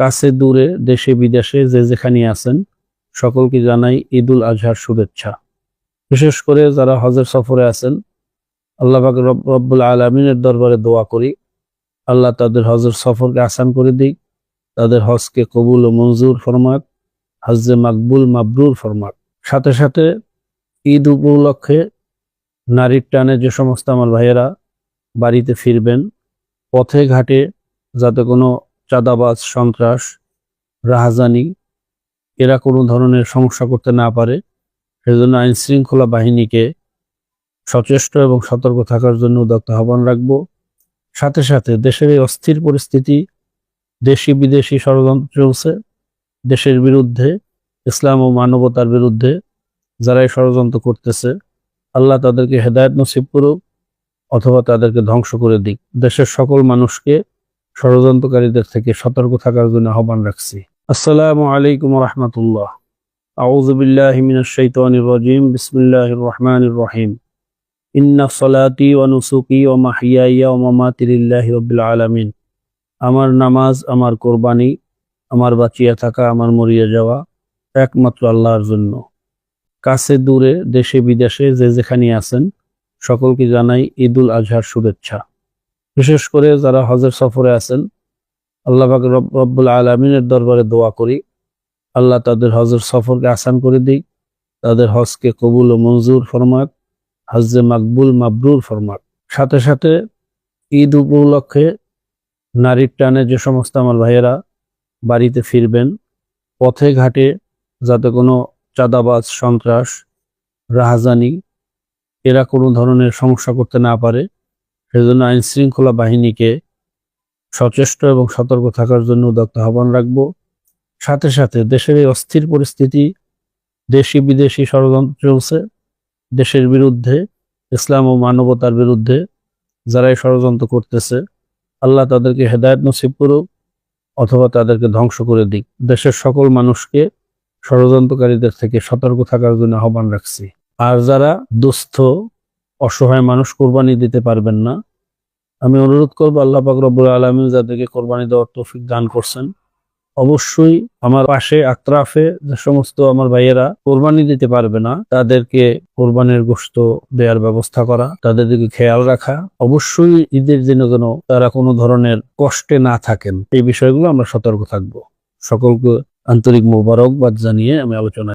কাছে দূরে দেশে বিদেশে যে যেখানে আছেন, সকলকে জানাই ঈদুল আজহার শুভেচ্ছা। বিশেষ করে যারা হজের সফরে আছেন, আল্লাহ পাক রব- রব্বুল আলমিনের দরবারে দোয়া করি। আল্লাহ তাদের হজের সফরকে আসান করে দিক, তাদের হজকে কবুল ও মঞ্জুর ফরমাক হজ্জে মাকবুল মাবরুর ফরমাক। সাথে সাথে ঈদ উপলক্ষে নারীর টানে যে সমস্ত আমার ভাইয়েরা বাড়িতে ফিরবেন, পথে ঘাটে যাতে কোনো চাঁদাবাজ, সন্ত্রাস, রাহাজানি, এরা কোনো ধরনের সমস্যা করতে না পারে। সেজন্য আইন শৃঙ্খলা বাহিনীকে সচেষ্ট এবং সতর্ক থাকার জন্য উদ্যক্ত আহ্বান রাখব। সাথে সাথে দেশের এই অস্থির পরিস্থিতি দেশি বিদেশি ষড়যন্ত্র চলছে। দেশের বিরুদ্ধে, ইসলাম ও মানবতার বিরুদ্ধে যারা এই ষড়যন্ত্র করতেছে, আল্লাহ তাদেরকে হেদায়ত নসিব করুক অথবা তাদেরকে ধ্বংস করে দিক। দেশের সকল মানুষকে ষড়যন্ত্রকারীদের থেকে সতর্ক থাকার জন্য আহ্বান রাখছি। আসসালামু আলাইকুম রহমতুল্লাহ। আউযু বিল্লাহি মিনাশ শাইতানির রাজিম। বিসমিল্লাহির রহমানির রহিম। ইন্না সলাতি ওয়া নুসুকি ওয়া মাহইয়ায়া ওয়া মামাতি লিল্লাহি রাব্বিল আলামিন। আমার নামাজ, আমার কোরবানি, আমার বাঁচিয়া থাকা, আমার মরিয়া যাওয়া একমাত্র আল্লাহর জন্য। কাছে, দূরে, দেশে, বিদেশে যে যেখানে আছেন, সকলকে জানাই ঈদুল আজহার শুভেচ্ছা। বিশেষ করে যারা হজের সফরে আছেন, আল্লাহ রব্বুল আলমিনের দরবারে দোয়া করি। আল্লাহ তাদের হজের সফরকে আসান করে দিক, তাদের হজকে কবুল ও মঞ্জুর ফরমাক হজ্জে মাকবুল মাবরুর ফরমাক। সাথে সাথে ঈদ উপলক্ষে নারীর টানে যে সমস্ত আমার ভাইয়েরা বাড়িতে ফিরবেন, পথে ঘাটে যাতে কোনো চাঁদাবাজ, সন্ত্রাস, রাহাজানি, এরা কোনো ধরনের সমস্যা করতে না পারে সেজন্য আইন শৃঙ্খলা বাহিনীকে সচেষ্ট এবং সতর্ক থাকার জন্য উদ্যক্ত আহ্বান রাখব। সাথে সাথে দেশের এই অস্থির পরিস্থিতি দেশি বিদেশি ষড়যন্ত্র চলছে। দেশের বিরুদ্ধে, ইসলাম ও মানবতার বিরুদ্ধে যারা এই ষড়যন্ত্র করতেছে, আল্লাহ তাদেরকে হেদায়ত নসিব করুক অথবা তাদেরকে ধ্বংস করে দিক। দেশের সকল মানুষকে ষড়যন্ত্রকারীদের থেকে সতর্ক থাকার জন্য আহ্বান রাখছি। আর যারা দুস্থ, অসহায় মানুষ কোরবানি দিতে পারবেন না আমি অনুরোধ করব আল্লাহ পাক রব্বুল আলমী যাদেরকে কোরবানি দেওয়ার তৌফিক দান করছেন। অবশ্যই আমার পাশে আক্রাফে যে সমস্ত আমার ভাইয়েরা কোরবানি দিতে পারবে না, তাদেরকে কোরবানির গোশত দেওয়ার ব্যবস্থা করা তাদের দিকে খেয়াল রাখা। অবশ্যই ঈদের দিনে যেন তারা কোনো ধরনের কষ্টে না থাকেন, এই বিষয়গুলো আমরা সতর্ক থাকব। সকলকে আন্তরিক মোবারকবাদ জানিয়ে আমি আলোচনা